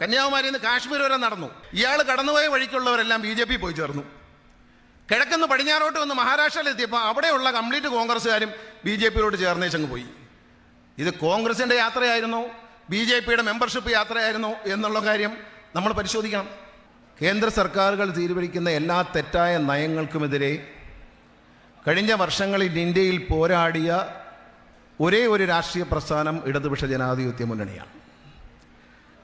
കന്യാകുമാരിയിൽ നിന്ന് കാശ്മീർ വരെ നടന്നു. ഇയാൾ കടന്നുപോയ വഴിക്കുള്ളവരെല്ലാം ബി ജെ പി പോയി ചേർന്നു. കിഴക്കുന്ന് പടിഞ്ഞാറോട്ട് വന്ന് മഹാരാഷ്ട്രയിൽ എത്തിയപ്പോൾ അവിടെയുള്ള കംപ്ലീറ്റ് കോൺഗ്രസ്സുകാരും ബി ജെ പിയിലോട്ട് ചേർന്നേച്ചങ്ങ് പോയി. ഇത് കോൺഗ്രസിന്റെ യാത്രയായിരുന്നു ബി ജെ പിയുടെ മെമ്പർഷിപ്പ് യാത്രയായിരുന്നു എന്നുള്ള കാര്യം നമ്മൾ പരിശോധിക്കണം. കേന്ദ്ര സർക്കാരുകൾ തീരുമാനിക്കുന്ന എല്ലാ തെറ്റായ നയങ്ങൾക്കുമെതിരെ കഴിഞ്ഞ വർഷങ്ങളിൽ ഇന്ത്യയിൽ പോരാടിയ ഒരേ ഒരു രാഷ്ട്രീയ പ്രസ്ഥാനം ഇടതുപക്ഷ ജനാധിപത്യ മുന്നണിയാണ്.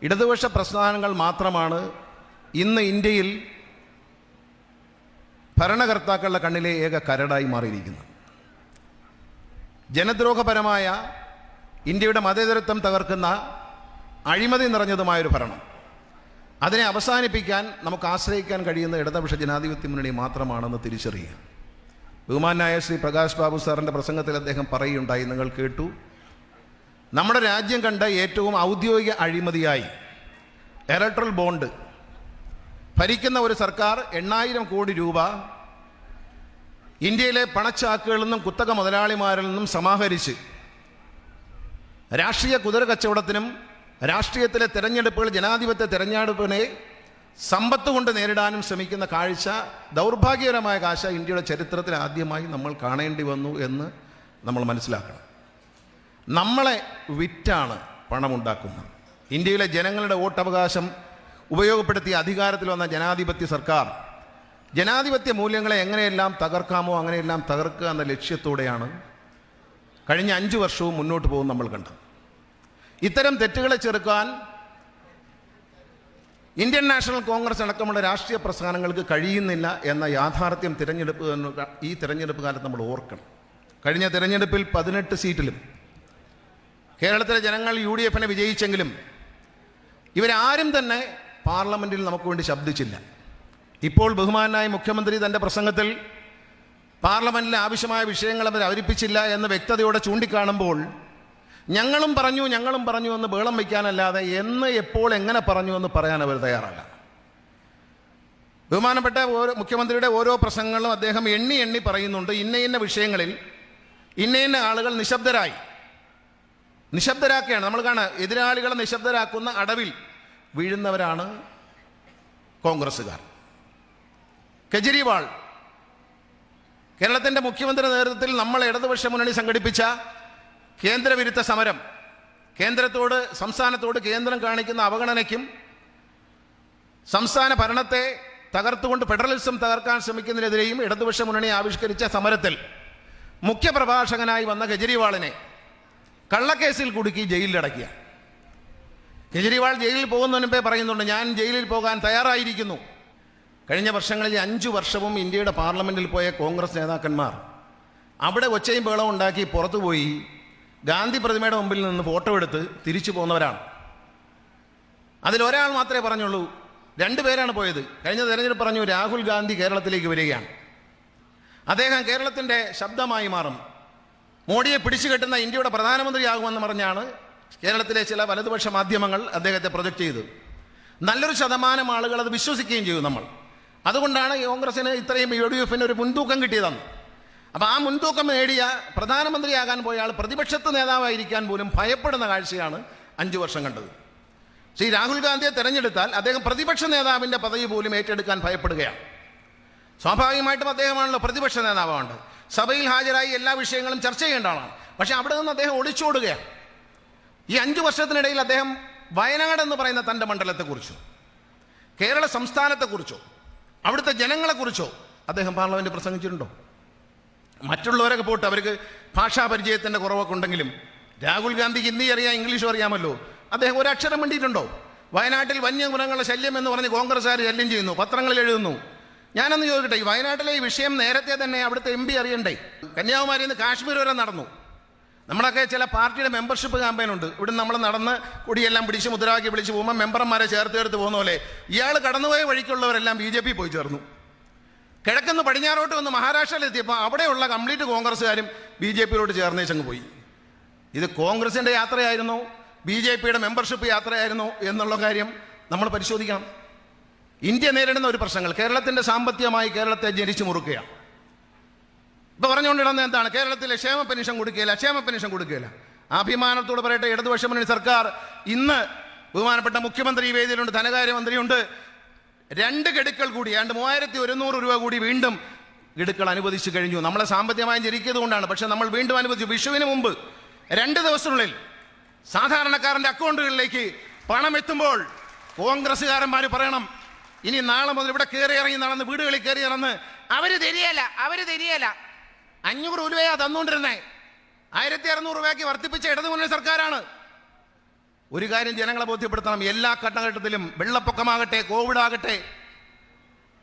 ഇടതുപക്ഷ പ്രസ്ഥാനങ്ങൾ മാത്രമാണ് ഇന്ന് ഇന്ത്യയിൽ ഭരണകർത്താക്കളുടെ കണ്ണിലെ ഏക കരടായി മാറിയിരിക്കുന്നത്. ജനദ്രോഹപരമായ ഇന്ത്യയുടെ മതേതരത്വം തകർക്കുന്ന അഴിമതി നിറഞ്ഞതുമായൊരു ഭരണം. അതിനെ അവസാനിപ്പിക്കാൻ നമുക്ക് ആശ്രയിക്കാൻ കഴിയുന്ന ഇടതുപക്ഷ ജനാധിപത്യ മുന്നണി മാത്രമാണെന്ന് തിരിച്ചറിയുക. ബഹുമാനായ ശ്രീ പ്രകാശ് ബാബു സാറിന്റെ പ്രസംഗത്തിൽ അദ്ദേഹം പറയുകയുണ്ടായി നിങ്ങൾ കേട്ടു. നമ്മുടെ രാജ്യം കണ്ട ഏറ്റവും ഔദ്യോഗിക അഴിമതിയായി ഇലക്ട്രൽ ബോണ്ട്. ഭരിക്കുന്ന ഒരു സർക്കാർ എണ്ണായിരം കോടി രൂപ ഇന്ത്യയിലെ പണച്ചാക്കുകളിൽ നിന്നും കുത്തക മുതലാളിമാരിൽ നിന്നും സമാഹരിച്ച് രാഷ്ട്രീയ കുതിര കച്ചവടത്തിനും രാഷ്ട്രീയത്തിലെ തെരഞ്ഞെടുപ്പുകൾ ജനാധിപത്യ തെരഞ്ഞെടുപ്പിനെ സമ്പത്ത് കൊണ്ട് നേരിടാനും ശ്രമിക്കുന്ന കാഴ്ച ദൗർഭാഗ്യകരമായ കാഴ്ച ഇന്ത്യയുടെ ചരിത്രത്തിൽ ആദ്യമായി നമ്മൾ കാണേണ്ടി വന്നു എന്ന് നമ്മൾ മനസ്സിലാക്കണം. നമ്മളെ വിറ്റാണ് പണമുണ്ടാക്കുന്നത്. ഇന്ത്യയിലെ ജനങ്ങളുടെ വോട്ടവകാശം ഉപയോഗപ്പെടുത്തി അധികാരത്തിൽ വന്ന ജനാധിപത്യ സർക്കാർ ജനാധിപത്യ മൂല്യങ്ങളെ എങ്ങനെയെല്ലാം തകർക്കാമോ അങ്ങനെയെല്ലാം തകർക്കുക എന്ന ലക്ഷ്യത്തോടെയാണ് കഴിഞ്ഞ അഞ്ച് വർഷവും മുന്നോട്ട് പോകും നമ്മൾ കണ്ടത്. ഇത്തരം തെറ്റുകളെ ചെറുക്കാൻ ഇന്ത്യൻ നാഷണൽ കോൺഗ്രസ് അടക്കമുള്ള രാഷ്ട്രീയ പ്രസ്ഥാനങ്ങൾക്ക് കഴിയുന്നില്ല എന്ന യാഥാർത്ഥ്യം തിരഞ്ഞെടുപ്പ് ഈ തിരഞ്ഞെടുപ്പ് കാലത്ത് നമ്മൾ ഓർക്കണം. കഴിഞ്ഞ തിരഞ്ഞെടുപ്പിൽ പതിനെട്ട് സീറ്റിലും കേരളത്തിലെ ജനങ്ങൾ യു ഡി എഫിനെ വിജയിച്ചെങ്കിലും ഇവരാരും തന്നെ പാർലമെന്റിൽ നമുക്ക് വേണ്ടി ശബ്ദിച്ചില്ല. ഇപ്പോൾ ബഹുമാനായ മുഖ്യമന്ത്രി തന്റെ പ്രസംഗത്തിൽ പാർലമെന്റിലെ ആവശ്യമായ വിഷയങ്ങൾ അവർ അവതരിപ്പിച്ചില്ല എന്ന് വ്യക്തതയോടെ ചൂണ്ടിക്കാണുമ്പോൾ ഞങ്ങളും പറഞ്ഞു ഞങ്ങളും പറഞ്ഞു എന്ന് ബേളം വയ്ക്കാനല്ലാതെ എന്ന് എപ്പോൾ എങ്ങനെ പറഞ്ഞു എന്ന് പറയാൻ അവർ തയ്യാറല്ല. ബഹുമാനപ്പെട്ട ഓരോ മുഖ്യമന്ത്രിയുടെ ഓരോ പ്രസംഗങ്ങളും അദ്ദേഹം എണ്ണി എണ്ണി പറയുന്നുണ്ട്. ഇന്ന ഇന്ന വിഷയങ്ങളിൽ ഇന്ന ഇന്ന ആളുകൾ നിശബ്ദരായി. നിശബ്ദരാക്കുകയാണ്. നമ്മൾ കാണാം എതിരാളികളെ നിശബ്ദരാക്കുന്ന അടവിൽ വീഴുന്നവരാണ് കോൺഗ്രസ്സുകാർ. കെജ്രിവാൾ കേരളത്തിന്റെ മുഖ്യമന്ത്രി നേതൃത്വത്തിൽ നമ്മൾ ഇടതുപക്ഷ മുന്നണി സംഘടിപ്പിച്ച കേന്ദ്രവിരുദ്ധ സമരം കേന്ദ്രത്തോട് സംസ്ഥാനത്തോട് കേന്ദ്രം കാണിക്കുന്ന അവഗണനയ്ക്കും സംസ്ഥാന ഭരണത്തെ തകർത്തുകൊണ്ട് ഫെഡറലിസം തകർക്കാൻ ശ്രമിക്കുന്നതിനെതിരെയും ഇടതുപക്ഷ മുന്നണി ആവിഷ്കരിച്ച സമരത്തിൽ മുഖ്യപ്രഭാഷകനായി വന്ന കെജ്രിവാളിനെ കള്ളക്കേസിൽ കുടുക്കി ജയിലിലടക്കിയ കെജ്രിവാൾ ജയിലിൽ പോകുന്നതിന് മുമ്പേ പറയുന്നുണ്ട് ഞാൻ ജയിലിൽ പോകാൻ തയ്യാറായിരിക്കുന്നു. കഴിഞ്ഞ വർഷങ്ങളിൽ അഞ്ചു വർഷവും ഇന്ത്യയുടെ പാർലമെന്റിൽ പോയ കോൺഗ്രസ് നേതാക്കന്മാർ അവിടെ ഒച്ചയും ബഹളവും ഉണ്ടാക്കി പുറത്തുപോയി ഗാന്ധി പ്രതിമയുടെ മുമ്പിൽ നിന്ന് ഫോട്ടോ എടുത്ത് തിരിച്ചു പോകുന്നവരാണ് അതിലൊരാൾ മാത്രമേ പറഞ്ഞുള്ളൂ രണ്ടു പേരാണ് പോയത്. കഴിഞ്ഞ തെരഞ്ഞെടുപ്പ് പറഞ്ഞു രാഹുൽ ഗാന്ധി കേരളത്തിലേക്ക് വരികയാണ്. അദ്ദേഹം കേരളത്തിന്റെ ശബ്ദമായി മാറും. മോഡിയെ പിടിച്ചു കെട്ടുന്ന ഇന്ത്യയുടെ പ്രധാനമന്ത്രിയാകുമെന്ന് പറഞ്ഞാണ് കേരളത്തിലെ ചില വലതുപക്ഷ മാധ്യമങ്ങൾ അദ്ദേഹത്തെ പ്രൊജക്റ്റ് ചെയ്തു നല്ലൊരു ശതമാനം ആളുകൾ അത് വിശ്വസിക്കുകയും ചെയ്തു നമ്മൾ. അതുകൊണ്ടാണ് കോൺഗ്രസിന് ഇത്രയും യു ഡി എഫിന് ഒരു മുൻതൂക്കം കിട്ടിയതെന്ന്. അപ്പോൾ ആ മുൻതൂക്കം നേടിയ പ്രധാനമന്ത്രിയാകാൻ പോയ ആൾ പ്രതിപക്ഷത്ത് നേതാവായിരിക്കാൻ പോലും ഭയപ്പെടുന്ന കാഴ്ചയാണ് അഞ്ചു വർഷം കണ്ടത്. ശ്രീ രാഹുൽ ഗാന്ധിയെ തെരഞ്ഞെടുത്താൽ അദ്ദേഹം പ്രതിപക്ഷ നേതാവിന്റെ പദവി പോലും ഏറ്റെടുക്കാൻ ഭയപ്പെടുകയാണ്. സ്വാഭാവികമായിട്ടും അദ്ദേഹമാണല്ലോ പ്രതിപക്ഷ നേതാവാണ്ട് സഭയിൽ ഹാജരായി എല്ലാ വിഷയങ്ങളും ചർച്ച ചെയ്യേണ്ട ആളാണ്. പക്ഷേ അവിടെ നിന്ന് അദ്ദേഹം ഒളിച്ചോടുകയാണ്. ഈ അഞ്ച് വർഷത്തിനിടയിൽ അദ്ദേഹം വയനാട് എന്ന് പറയുന്ന തന്റെ മണ്ഡലത്തെക്കുറിച്ചോ കേരള സംസ്ഥാനത്തെക്കുറിച്ചോ അവിടുത്തെ ജനങ്ങളെക്കുറിച്ചോ അദ്ദേഹം പാർലമെന്റ് പ്രസംഗിച്ചിട്ടുണ്ടോ? മറ്റുള്ളവരൊക്കെ പോട്ട് അവർക്ക് ഭാഷാ പരിചയത്തിന്റെ കുറവൊക്കെ ഉണ്ടെങ്കിലും രാഹുൽ ഗാന്ധിക്ക് ഹിന്ദി അറിയാം ഇംഗ്ലീഷും അറിയാമല്ലോ. അദ്ദേഹം ഒരക്ഷരം വേണ്ടിയിട്ടുണ്ടോ വയനാട്ടിൽ വന്യമൃഗങ്ങളുടെ ശല്യം എന്ന് പറഞ്ഞ് കോൺഗ്രസ്സുകാർ ശല്യം ചെയ്യുന്നു പത്രങ്ങളിൽ എഴുതുന്നു. ഞാനൊന്ന് ചോദിക്കട്ടെ ഈ വയനാട്ടിലെ ഈ വിഷയം നേരത്തെ തന്നെ അവിടുത്തെ എം പി അറിയണ്ടേ? കന്യാകുമാരിയിൽ നിന്ന് കാശ്മീർ വരെ നടന്നു. നമ്മളൊക്കെ ചില പാർട്ടിയുടെ മെമ്പർഷിപ്പ് ക്യാമ്പയിൻ ഉണ്ട്. ഇവിടെ നമ്മൾ നടന്ന് കൊടിയെല്ലാം പിടിച്ച് മുദ്രാക്കി വിളിച്ച് പോകുമ്പോൾ മെമ്പർമാരെ ചേർത്ത് ചേർത്ത് പോകുന്ന പോലെ ഇയാൾ കടന്നുപോയ വഴിക്കുള്ളവരെല്ലാം ബി ജെ പി പോയി ചേർന്നു. കിഴക്കുന്ന് പടിഞ്ഞാറോട്ട് വന്ന് മഹാരാഷ്ട്രയിലെത്തിയപ്പോൾ അവിടെയുള്ള കംപ്ലീറ്റ് കോൺഗ്രസ്സുകാരും ബി ജെ പിയിലോട്ട് ചേർന്നേച്ചങ്ങ് പോയി. ഇത് കോൺഗ്രസിന്റെ യാത്രയായിരുന്നോ ബി ജെ പിയുടെ മെമ്പർഷിപ്പ് യാത്രയായിരുന്നോ എന്നുള്ള കാര്യം നമ്മൾ പരിശോധിക്കണം. ഇന്ത്യ നേരിടുന്ന ഒരു പ്രശ്നങ്ങൾ. കേരളത്തിന്റെ സാമ്പത്തികമായി കേരളത്തെ ജനിച്ചു മുറുക്കുക ഇപ്പൊ പറഞ്ഞുകൊണ്ടിടുന്നത് എന്താണ്? കേരളത്തിലെ ക്ഷേമ പെൻഷൻ കൊടുക്കുകയില്ല ക്ഷേമ പെൻഷൻ കൊടുക്കുകയില്ല. അഭിമാനത്തോട് പറയട്ടെ ഇടതുപക്ഷ മുന്നണി സർക്കാർ ഇന്ന് ബഹുമാനപ്പെട്ട മുഖ്യമന്ത്രി ഈ വേദിയിലുണ്ട് ധനകാര്യമന്ത്രിയുണ്ട്. രണ്ട് ഗഡുക്കൾ കൂടി ഏതാണ്ട് മൂവായിരത്തി ഒരുന്നൂറ് രൂപ കൂടി വീണ്ടും ഗഡുക്കൾ അനുവദിച്ചു കഴിഞ്ഞു. നമ്മളെ സാമ്പത്തികമായി കൊണ്ടാണ്. പക്ഷെ നമ്മൾ വീണ്ടും അനുവദിച്ചു. വിഷുവിന് മുമ്പ് രണ്ട് ദിവസത്തിനുള്ളിൽ സാധാരണക്കാരന്റെ അക്കൗണ്ടുകളിലേക്ക് പണം എത്തുമ്പോൾ കോൺഗ്രസ്സുകാരന്മാർ പറയണം ഇനി നാളെ മുതൽ ഇവിടെ കയറി ഇറങ്ങി നടന്ന് വീടുകളിൽ കയറി ഇറന്ന് അവർ തരികയല്ല അവർ തരികയല്ല അഞ്ഞൂറ് രൂപയാ തന്നുകൊണ്ടിരുന്നേ ആയിരത്തി അറുന്നൂറ് രൂപയ്ക്ക് വർദ്ധിപ്പിച്ച ഇടതുമുന്നണി സർക്കാരാണ്. ഒരു കാര്യം ജനങ്ങളെ ബോധ്യപ്പെടുത്തണം. എല്ലാ ഘട്ടഘട്ടത്തിലും വെള്ളപ്പൊക്കമാകട്ടെ കോവിഡ് ആകട്ടെ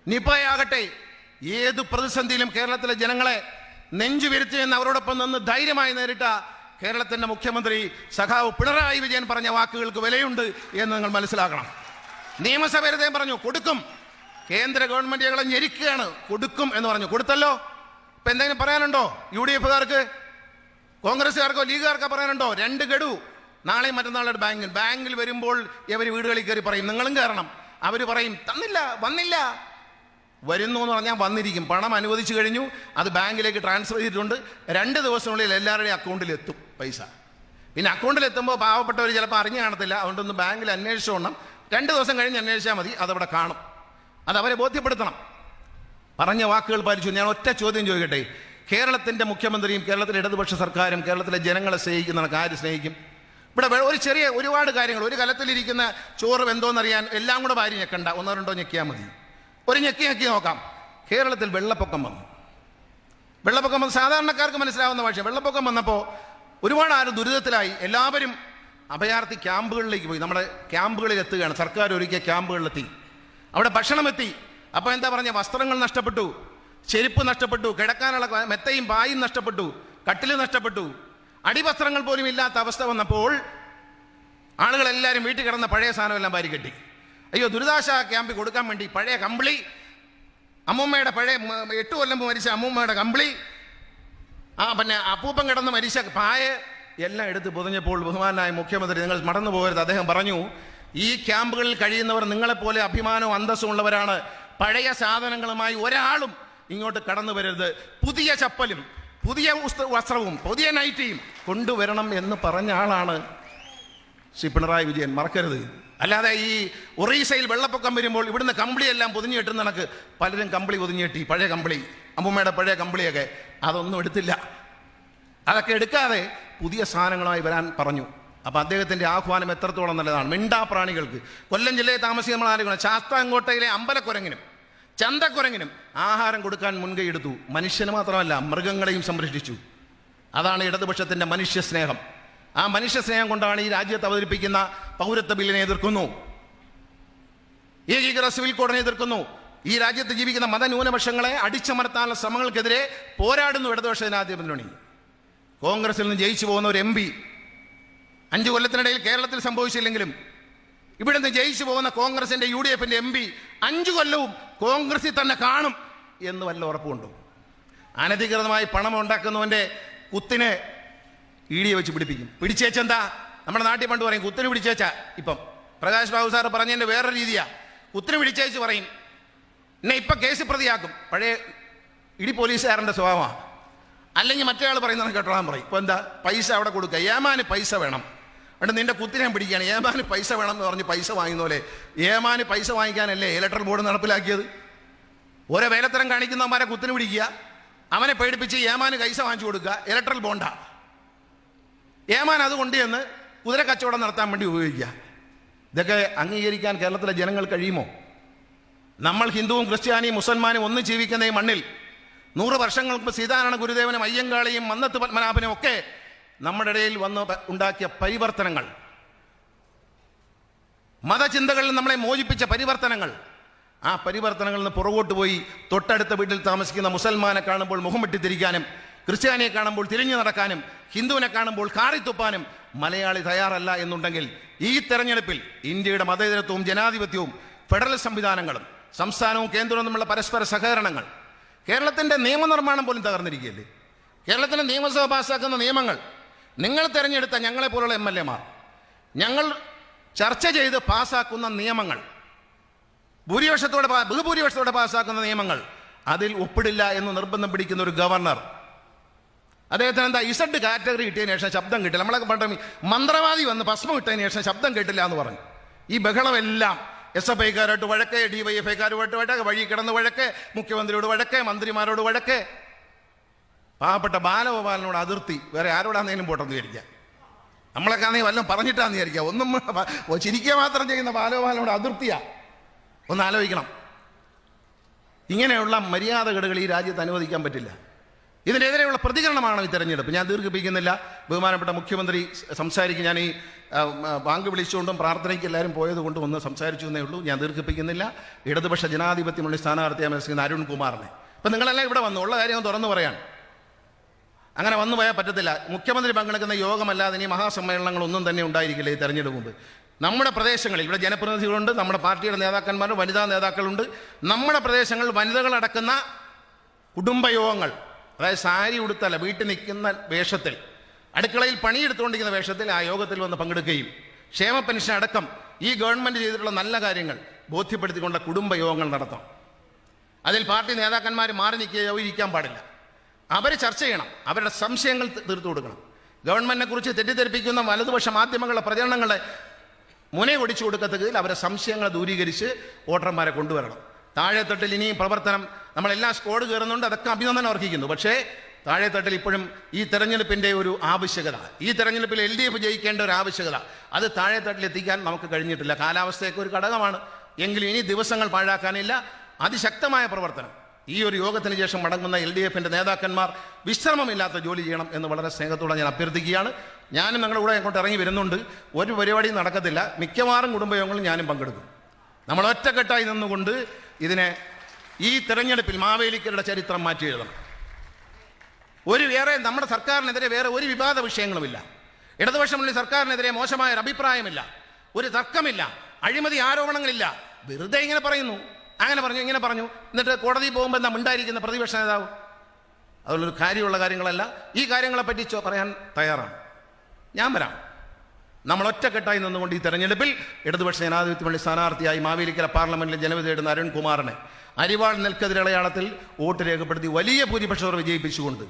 നിപയാകട്ടെ ഏത് പ്രതിസന്ധിയിലും കേരളത്തിലെ ജനങ്ങളെ നെഞ്ചു വിരുത്തിയെന്ന് അവരോടൊപ്പം നിന്ന് ധൈര്യമായി നേരിട്ട കേരളത്തിന്റെ മുഖ്യമന്ത്രി സഖാവ് പിണറായി വിജയൻ പറഞ്ഞ വാക്കുകൾക്ക് വിലയുണ്ട് എന്ന് നിങ്ങൾ മനസ്സിലാക്കണം. നിയമസഭയിൽ അദ്ദേഹം പറഞ്ഞു കൊടുക്കും. കേന്ദ്ര ഗവൺമെന്റ് ഞങ്ങളെ ഞെരിക്കുകയാണ്. കൊടുക്കും എന്ന് പറഞ്ഞു. കൊടുത്തല്ലോ. ഇപ്പൊ എന്തെങ്കിലും പറയാനുണ്ടോ യു ഡി എഫുകാർക്ക് കോൺഗ്രസ്സുകാർക്കോ ലീഗുകാർക്കോ പറയാനുണ്ടോ? രണ്ട് ഗഡു. നാളെയും മറ്റന്നാളുടെ ബാങ്കിൽ ബാങ്കിൽ വരുമ്പോൾ ഇവർ വീടുകളിൽ കയറി പറയും നിങ്ങളും കയറണം. അവർ പറയും തന്നില്ല വന്നില്ല. വരുന്നു എന്ന് പറഞ്ഞാൽ വന്നിരിക്കും. പണം അനുവദിച്ചു കഴിഞ്ഞു. അത് ബാങ്കിലേക്ക് ട്രാൻസ്ഫർ ചെയ്തിട്ടുണ്ട്. രണ്ട് ദിവസത്തിനുള്ളിൽ എല്ലാവരുടെയും അക്കൗണ്ടിൽ എത്തും പൈസ. പിന്നെ അക്കൗണ്ടിൽ എത്തുമ്പോൾ പാവപ്പെട്ടവർ ചിലപ്പോൾ അറിഞ്ഞു കാണത്തില്ല. അതുകൊണ്ടൊന്ന് ബാങ്കിൽ അന്വേഷിച്ചോണം. രണ്ട് ദിവസം കഴിഞ്ഞ് അന്വേഷിച്ചാൽ മതി അതവിടെ കാണും. അത് അവരെ ബോധ്യപ്പെടുത്തണം. പറഞ്ഞ വാക്കുകൾ പാലിച്ചു. ഞാൻ ഒറ്റ ചോദ്യം ചോദിക്കട്ടെ? കേരളത്തിന്റെ മുഖ്യമന്ത്രിയും കേരളത്തിലെ ഇടതുപക്ഷ സർക്കാരും കേരളത്തിലെ ജനങ്ങളെ സ്നേഹിക്കുന്ന ആര് സ്നേഹിക്കും? ഇവിടെ ഒരു ചെറിയ ഒരുപാട് കാര്യങ്ങൾ. ഒരു കലത്തിലിരിക്കുന്ന ചോറ് എന്തോന്നറിയാൻ എല്ലാം കൂടെ വാരി ഞെക്കണ്ട. ഒന്നോ രണ്ടോ ഞെക്കിയാൽ മതി. ഒരു ഞെക്കി ഞെക്കി നോക്കാം. കേരളത്തിൽ വെള്ളപ്പൊക്കം വന്നു. വെള്ളപ്പൊക്കം വന്ന് സാധാരണക്കാർക്ക് മനസ്സിലാവുന്ന ഭാഷ വെള്ളപ്പൊക്കം വന്നപ്പോൾ ഒരുപാട് ആരും ദുരിതത്തിലായി. എല്ലാവരും അഭയാർത്ഥി ക്യാമ്പുകളിലേക്ക് പോയി. നമ്മുടെ ക്യാമ്പുകളിൽ എത്തുകയാണ് സർക്കാർ ഒരുക്കിയ ക്യാമ്പുകളിലെത്തി. അവിടെ ഭക്ഷണം എത്തി അപ്പോൾ എന്താ പറഞ്ഞ? വസ്ത്രങ്ങൾ നഷ്ടപ്പെട്ടു. ചെരുപ്പ് നഷ്ടപ്പെട്ടു. കിടക്കാനുള്ള മെത്തയും പായും നഷ്ടപ്പെട്ടു. കട്ടിൽ നഷ്ടപ്പെട്ടു. അടിവസ്ത്രങ്ങൾ പോലും ഇല്ലാത്ത അവസ്ഥ വന്നപ്പോൾ ആളുകളെല്ലാവരും വീട്ടിൽ കിടന്ന പഴയ സാധനമെല്ലാം വാരി കെട്ടി. അയ്യോ ദുരിതാശ ക്യാമ്പിൽ കൊടുക്കാൻ വേണ്ടി പഴയ കമ്പിളി അമ്മൂമ്മയുടെ പഴയ എട്ട് കൊല്ലം മരിച്ച അമ്മൂമ്മയുടെ കമ്പിളി ആ പിന്നെ അപ്പൂപ്പം കിടന്ന് മരിച്ച പായ എല്ലാം എടുത്ത് പൊതിഞ്ഞപ്പോൾ ബഹുമാനായ മുഖ്യമന്ത്രി നിങ്ങൾ മടന്നു പോകരുത്. അദ്ദേഹം പറഞ്ഞു ഈ ക്യാമ്പുകളിൽ കഴിയുന്നവർ നിങ്ങളെപ്പോലെ അഭിമാനവും അന്തസ്സും ഉള്ളവരാണ്. പഴയ സാധനങ്ങളുമായി ഒരാളും ഇങ്ങോട്ട് കടന്നു വരരുത്. പുതിയ ചപ്പലും പുതിയ വസ്ത്രവും പുതിയ നൈറ്റിയും കൊണ്ടുവരണം എന്ന് പറഞ്ഞ ആളാണ് ശ്രീ പിണറായി വിജയൻ. മറക്കരുത്. അല്ലാതെ ഈ ഒറീസയിൽ വെള്ളപ്പൊക്കം വരുമ്പോൾ ഇവിടുന്ന് കമ്പിളിയെല്ലാം പൊതിഞ്ഞു കെട്ടുന്ന കണക്ക് പലരും കമ്പിളി പൊതിഞ്ഞു കെട്ടി. പഴയ കമ്പിളി അമ്മൂമ്മയുടെ പഴയ കമ്പിളിയൊക്കെ. അതൊന്നും എടുത്തില്ല. അതൊക്കെ എടുക്കാതെ പുതിയ സാധനങ്ങളായി വരാൻ പറഞ്ഞു. അപ്പോൾ അദ്ദേഹത്തിന്റെ ആഹ്വാനം എത്രത്തോളം നല്ലതാണ്? മിണ്ടാ പ്രാണികൾക്ക്. കൊല്ലം ജില്ലയിൽ താമസിക്കുന്ന നമ്മൾ ആലോചിക്കണം ശാസ്താംകോട്ടയിലെ അമ്പലക്കുരങ്ങിനും ചന്തക്കുരങ്ങിനും ആഹാരം കൊടുക്കാൻ മുൻകൈ എടുത്തു. മനുഷ്യന് മാത്രമല്ല മൃഗങ്ങളെയും സംരക്ഷിച്ചു. അതാണ് ഇടതുപക്ഷത്തിന്റെ മനുഷ്യസ്നേഹം. ആ മനുഷ്യസ്നേഹം കൊണ്ടാണ് ഈ രാജ്യത്ത് അവതരിപ്പിക്കുന്ന പൗരത്വ ബില്ലിനെ എതിർക്കുന്നു. ഏകീകൃത സിവിൽ കോഡിനെ എതിർക്കുന്നു. ഈ രാജ്യത്ത് ജീവിക്കുന്ന മതന്യൂനപക്ഷങ്ങളെ അടിച്ചമർത്താനുള്ള ശ്രമങ്ങൾക്കെതിരെ പോരാടുന്നു ഇടതുപക്ഷ ജനാധിപത്യ മുന്നണി. കോൺഗ്രസിൽ നിന്ന് ജയിച്ചു പോകുന്ന ഒരു എം പി. അഞ്ചു കൊല്ലത്തിനിടയിൽ കേരളത്തിൽ സംഭവിച്ചില്ലെങ്കിലും ഇവിടെ നിന്ന് ജയിച്ചു പോകുന്ന കോൺഗ്രസിന്റെ യു ഡി എഫിന്റെ എം പി അഞ്ചു കൊല്ലവും കോൺഗ്രസിൽ തന്നെ കാണും എന്ന് വല്ല ഉറപ്പുണ്ടോ അനധികൃതമായി പണം ഉണ്ടാക്കുന്നവന്റെ കുത്തിനെ ഇടിയെ വെച്ച് പിടിപ്പിക്കും. പിടിച്ചേച്ചെന്താ? നമ്മുടെ നാട്ടിൽ പണ്ട് പറയും കുത്തിന് പിടിച്ചേച്ച. ഇപ്പം പ്രകാശ് ബാബു സാർ പറഞ്ഞതിന്റെ വേറെ രീതിയാണ് കുത്തിന് പിടിച്ചേച്ച് പറയും. എന്നെ ഇപ്പം കേസ് പ്രതിയാക്കും. പഴയ ഇടി പോലീസുകാരന്റെ സ്വഭാവമാണ് അല്ലെങ്കിൽ മറ്റേ ആൾ പറയുന്നത് കേട്ടോളാൻ പറയും. ഇപ്പോൾ എന്താ? പൈസ അവിടെ കൊടുക്കുക. ഏമാന് പൈസ വേണം. അവിടെ നിന്റെ കുത്തിനെ പിടിക്കുകയാണ്. ഏമാന് പൈസ വേണം എന്ന് പറഞ്ഞ് പൈസ വാങ്ങുന്ന പോലെ ഏമാന് പൈസ വാങ്ങിക്കാനല്ലേ ഇലക്ട്രൽ ബോർഡ് നടപ്പിലാക്കിയത്? ഓരോ വേലത്തരം കാണിക്കുന്നവന്മാരെ കുത്തിന് പിടിക്കുക. അവനെ പേടിപ്പിച്ച് ഏമാന് പൈസ വാങ്ങിച്ചു കൊടുക്കുക. ഇലക്ട്രൽ ബോണ്ടാ ഏമാൻ അതുകൊണ്ട് കൊണ്ടുചെന്ന് കുതിര കച്ചവടം നടത്താൻ വേണ്ടി ഉപയോഗിക്കുക. ഇതൊക്കെ അംഗീകരിക്കാൻ കേരളത്തിലെ ജനങ്ങൾ കഴിയുമോ? നമ്മൾ ഹിന്ദുവും ക്രിസ്ത്യാനിയും മുസൽമാനും ഒന്ന് ജീവിക്കുന്ന ഈ മണ്ണിൽ നൂറ് വർഷങ്ങൾക്ക് സീതാരായണ ഗുരുദേവനും അയ്യങ്കാളിയും മന്നത്ത് പത്മനാഭനും ഒക്കെ നമ്മുടെ ഇടയിൽ വന്ന് ഉണ്ടാക്കിയ പരിവർത്തനങ്ങൾ. മതചിന്തകളിൽ നമ്മളെ മോചിപ്പിച്ച പരിവർത്തനങ്ങൾ. ആ പരിവർത്തനങ്ങളിൽ നിന്ന് പുറകോട്ട് പോയി തൊട്ടടുത്ത വീട്ടിൽ താമസിക്കുന്ന മുസൽമാനെ കാണുമ്പോൾ മുഖം വെട്ടിത്തിരിക്കാനും ക്രിസ്ത്യാനിയെ കാണുമ്പോൾ തിരിഞ്ഞു നടക്കാനും ഹിന്ദുവിനെ കാണുമ്പോൾ കാറിത്തുപ്പാനും മലയാളി തയ്യാറല്ല എന്നുണ്ടെങ്കിൽ ഈ തെരഞ്ഞെടുപ്പിൽ ഇന്ത്യയുടെ മതേതരത്വവും ജനാധിപത്യവും ഫെഡറൽ സംവിധാനങ്ങളും സംസ്ഥാനവും കേന്ദ്രവും തമ്മിലുള്ള പരസ്പര സഹകരണങ്ങൾ കേരളത്തിന്റെ നിയമനിർമ്മാണം പോലും തകർന്നിരിക്കുകയല്ലേ? കേരളത്തിന്റെ നിയമസഭ പാസ്സാക്കുന്ന നിയമങ്ങൾ. നിങ്ങൾ തിരഞ്ഞെടുത്ത ഞങ്ങളെപ്പോലുള്ള എം എൽ എമാർ ഞങ്ങൾ ചർച്ച ചെയ്ത് പാസ്സാക്കുന്ന നിയമങ്ങൾ ഭൂരിപക്ഷത്തോടെ ബഹുഭൂരിപക്ഷത്തോടെ പാസ്സാക്കുന്ന നിയമങ്ങൾ അതിൽ ഒപ്പിടില്ല എന്ന് നിർബന്ധം പിടിക്കുന്ന ഒരു ഗവർണർ. അദ്ദേഹത്തിന് എന്താ ഇസഡ് കാറ്റഗറി കിട്ടിയതിന് ശേഷം ശബ്ദം കിട്ടില്ല. നമ്മളൊക്കെ പണ്ട് മന്ത്രവാദി വന്ന് ഭസ്മം കിട്ടതിന് ശേഷം ശബ്ദം കേട്ടില്ല എന്ന് പറഞ്ഞു. ഈ ബഹളമെല്ലാം എസ് എഫ് ഐക്കാരോട്ട് വഴക്ക് ഡി വൈ എഫ് ഐക്കാരുമായിട്ട് വഴക്ക് വഴി കിടന്ന് വഴക്ക് മുഖ്യമന്ത്രിയോട് വഴക്ക് മന്ത്രിമാരോട് വഴക്ക്. പാവപ്പെട്ട ബാലഗോപാലനോട് അതിർത്തി. വേറെ ആരോടാന്നേലും പോട്ടെന്ന് വിചാരിക്കാം നമ്മളൊക്കെ ആണെങ്കിൽ വല്ലതും പറഞ്ഞിട്ടാന്ന് വിചാരിക്കുക. ഒന്നും ചിരിക്കുക മാത്രം ചെയ്യുന്ന ബാലഗോപാലനോട് അതിർത്തിയാ. ഒന്ന് ആലോചിക്കണം. ഇങ്ങനെയുള്ള മര്യാദകേടുകൾ ഈ രാജ്യത്ത് അനുവദിക്കാൻ പറ്റില്ല. ഇതിനെതിരെയുള്ള പ്രതികരണമാണ് ഈ തെരഞ്ഞെടുപ്പ്. ഞാൻ ദീർഘിപ്പിക്കുന്നില്ല. ബഹുമാനപ്പെട്ട മുഖ്യമന്ത്രി സംസാരിക്കും. ഞാൻ ഈ ബാങ്ക് വിളിച്ചുകൊണ്ടും പ്രാർത്ഥനയ്ക്ക് എല്ലാവരും പോയതുകൊണ്ടും ഒന്ന് സംസാരിച്ചു എന്നേ ഉള്ളൂ. ഞാൻ ദീർഘിപ്പിക്കുന്നില്ല. ഇടതുപക്ഷ ജനാധിപത്യമുള്ള സ്ഥാനാർത്ഥിയായി മത്സരിക്കുന്ന അരുൺ കുമാറിനെ. അപ്പം നിങ്ങളെല്ലാം ഇവിടെ വന്നു. ഉള്ള കാര്യം തുറന്നു പറയാൻ അങ്ങനെ വന്നു പോയാൽ പറ്റത്തില്ല. മുഖ്യമന്ത്രി പങ്കെടുക്കുന്ന യോഗമല്ലാതെ ഇനി മഹാസമ്മേളനങ്ങളൊന്നും തന്നെ ഉണ്ടായിരിക്കില്ല ഈ തെരഞ്ഞെടുപ്പ് മുമ്പ്. നമ്മുടെ പ്രദേശങ്ങളിൽ ഇവിടെ ജനപ്രതിനിധികളുണ്ട്. നമ്മുടെ പാർട്ടിയുടെ നേതാക്കന്മാരുണ്ട്. വനിതാ നേതാക്കളുണ്ട്. നമ്മുടെ പ്രദേശങ്ങളിൽ വനിതകളടക്കുന്ന കുടുംബയോഗങ്ങൾ അതായത് സാരി ഉടുത്തല്ല വീട്ടിൽ നിൽക്കുന്ന വേഷത്തിൽ. അടുക്കളയിൽ പണിയെടുത്തുകൊണ്ടിരിക്കുന്ന വേഷത്തിൽ ആ യോഗത്തിൽ വന്ന് പങ്കെടുക്കുകയും. ക്ഷേമ പെൻഷൻ അടക്കം ഈ ഗവൺമെന്റ് ചെയ്തിട്ടുള്ള നല്ല കാര്യങ്ങൾ ബോധ്യപ്പെടുത്തിക്കൊണ്ട് കുടുംബയോഗങ്ങൾ നടത്താം അതിൽ പാർട്ടി നേതാക്കന്മാർ മാറി നിൽക്കുകയോ ഇരിക്കാൻ പാടില്ല. അവർ ചർച്ച ചെയ്യണം. അവരുടെ സംശയങ്ങൾ തീർത്തു കൊടുക്കണം. ഗവൺമെന്റിനെ കുറിച്ച് തെറ്റിദ്ധരിപ്പിക്കുന്ന വലതുപക്ഷ മാധ്യമങ്ങളുടെ പ്രചരണങ്ങളെ മുനയൊടിച്ചു ഒടിച്ചു അവരുടെ സംശയങ്ങളെ ദൂരീകരിച്ച് വോട്ടർമാരെ കൊണ്ടുവരണം. താഴെത്തട്ടിൽ ഇനിയും പ്രവർത്തനം. നമ്മളെല്ലാം സ്കോഡ് കയറുന്നുണ്ട് അതൊക്കെ അഭിനന്ദനം അർഹിക്കുന്നു. പക്ഷേ താഴെത്തട്ടിൽ ഇപ്പോഴും ഈ തെരഞ്ഞെടുപ്പിന്റെ ഒരു ആവശ്യകത ഈ തെരഞ്ഞെടുപ്പിൽ എൽ ഡി എഫ് ജയിക്കേണ്ട ഒരു ആവശ്യകത അത് താഴെത്തട്ടിൽ എത്തിക്കാൻ നമുക്ക് കഴിഞ്ഞിട്ടില്ല. കാലാവസ്ഥയൊക്കെ ഒരു ഘടകമാണ്. എങ്കിലും ഇനി ദിവസങ്ങൾ പാഴാക്കാനില്ല. അതിശക്തമായ പ്രവർത്തനം. ഈ ഒരു യോഗത്തിന് ശേഷം മടങ്ങുന്ന എൽ ഡി എഫിന്റെ നേതാക്കന്മാർ വിശ്രമമില്ലാത്ത ജോലി ചെയ്യണം എന്ന് വളരെ സ്നേഹത്തോടെ ഞാൻ അഭ്യർത്ഥിക്കുകയാണ്. ഞാനും നിങ്ങളുടെ കൂടെ അങ്ങോട്ട് ഇറങ്ങി വരുന്നുണ്ട്. ഒരു പരിപാടിയും നടക്കത്തില്ല. മിക്കവാറും കുടുംബയോഗങ്ങളും ഞാനും പങ്കെടുക്കും. നമ്മൾ ഒറ്റക്കെട്ടായി നിന്നുകൊണ്ട് ഇതിനെ ഈ തെരഞ്ഞെടുപ്പിൽ മാവേലിക്കരുടെ ചരിത്രം മാറ്റി എഴുതണം. ഒരു വേറെ നമ്മുടെ സർക്കാരിനെതിരെ വേറെ ഒരു വിവാദ വിഷയങ്ങളുമില്ല. ഇടതുപക്ഷമുള്ള സർക്കാരിനെതിരെ മോശമായ ഒരു അഭിപ്രായമില്ല. ഒരു തർക്കമില്ല. അഴിമതി ആരോപണങ്ങളില്ല. വെറുതെ ഇങ്ങനെ പറയുന്നു. അങ്ങനെ പറഞ്ഞു ഇങ്ങനെ പറഞ്ഞു. എന്നിട്ട് കോടതി പോകുമ്പോൾ എന്താ മിണ്ടായിരിക്കുന്ന പ്രതിപക്ഷ നേതാവ്? അതുള്ളൊരു കാര്യമുള്ള കാര്യങ്ങളല്ല. ഈ കാര്യങ്ങളെപ്പറ്റി പറയാൻ തയ്യാറാണ്. ഞാൻ വരാം. നമ്മൾ ഒറ്റക്കെട്ടായി നിന്നുകൊണ്ട് ഈ തെരഞ്ഞെടുപ്പിൽ ഇടതുപക്ഷ ജനാധിപത്യ മുന്നണി സ്ഥാനാർത്ഥിയായി മാവേലിക്കര പാർലമെന്റിൽ ജനവിധി നേടുന്ന അരുൺകുമാറിനെ അരിവാൾ നെൽക്കെതിരളയാളത്തിൽ വോട്ട് രേഖപ്പെടുത്തി വലിയ ഭൂരിപക്ഷത്തോടെ വിജയിപ്പിച്ചുകൊണ്ട്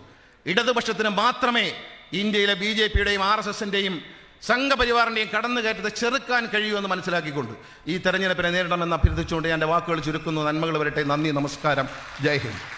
ഇടതുപക്ഷത്തിന് മാത്രമേ ഇന്ത്യയിലെ ബി ജെ പിയുടെയും ആർ എസ് എസിന്റെയും സംഘപരിവാറിന്റെയും കടന്നുകയറ്റത്തെ ചെറുക്കാൻ കഴിയുമെന്ന് മനസ്സിലാക്കിക്കൊണ്ട് ഈ തെരഞ്ഞെടുപ്പിനെ നേരിടണമെന്ന് അഭ്യർത്ഥിച്ചുകൊണ്ട് എന്റെ വാക്കുകൾ ചുരുക്കുന്നു. നന്മകൾ വരട്ടെ. നന്ദി. നമസ്കാരം. ജയ് ഹിന്ദ്.